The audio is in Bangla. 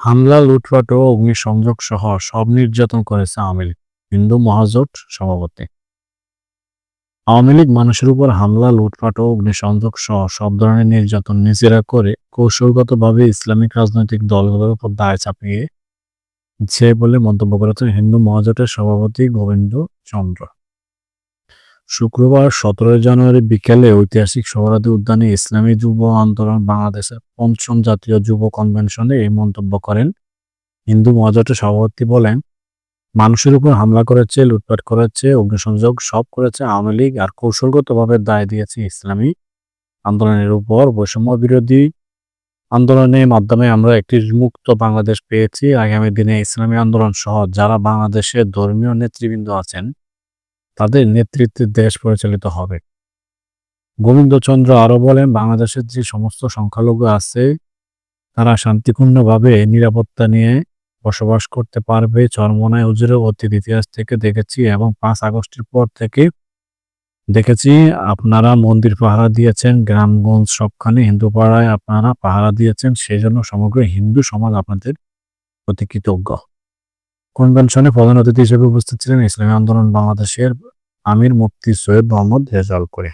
হামলা, লুটপাট ও অগ্নিসংযোগ সহ সব নির্যাতন করেছে আওয়ামী লীগ, হিন্দু মহাজোট সভাপতি। আওয়ামী লীগ মানুষের উপর হামলা, লুটপাট ও অগ্নিসংযোগ সহ সব ধরনের নির্যাতন নিজেরা করে কৌশলগতভাবে ইসলামিক রাজনৈতিক দলগুলোর উপর দায় চাপিয়ে বলে মন্তব্য করেছেন হিন্দু মহাজোটের সভাপতি গোবিন্দ চন্দ্র শুক্রবার সতেরোই জানুয়ারি বিকেলে ঐতিহাসিক সোহরাদি উদ্যানে ইসলামী যুব আন্দোলন বাংলাদেশের পঞ্চম জাতীয় যুব কনভেনশনে এই মন্তব্য করেন। হিন্দু মহাজোটের সভাপতি বলেন, মানুষের উপর হামলা করেছে, লুটপাট করেছে, অগ্নিসংযোগ সব করেছে, আওয়ামী লীগ, আর কৌশলগতভাবে দায় দিয়েছে ইসলামী আন্দোলনের উপর। বৈষম্য বিরোধী আন্দোলনের মাধ্যমে আমরা একটি মুক্ত বাংলাদেশ পেয়েছি। আগামী দিনে ইসলামী আন্দোলন সহ যারা বাংলাদেশের ধর্মীয় নেতৃবৃন্দ আছেন তাদের নেতৃত্বে দেশ পরিচালিত হবে। গোবিন্দচন্দ্র আরও বলেন, বাংলাদেশের যে সমস্ত সংখ্যালঘু আছে, তারা শান্তিপূর্ণভাবে নিরাপত্তা নিয়ে বসবাস করতে পারবে। চরমনায় হুজুরের অতীত ইতিহাস থেকে দেখেছি এবং পাঁচ আগস্টের পর থেকে দেখেছি, আপনারা মন্দির পাহারা দিয়েছেন, গ্রামগঞ্জ সবখানে হিন্দু পাড়ায় আপনারা পাহারা দিয়েছেন, সেজন্য সমগ্র হিন্দু সমাজ আপনাদের প্রতি কৃতজ্ঞ। কনভেনশনে প্রধান অতিথি হিসেবে উপস্থিত ছিলেন ইসলামী আন্দোলন বাংলাদেশের আমির মুফতি সৈয়দ মোহাম্মদ রেজাল করে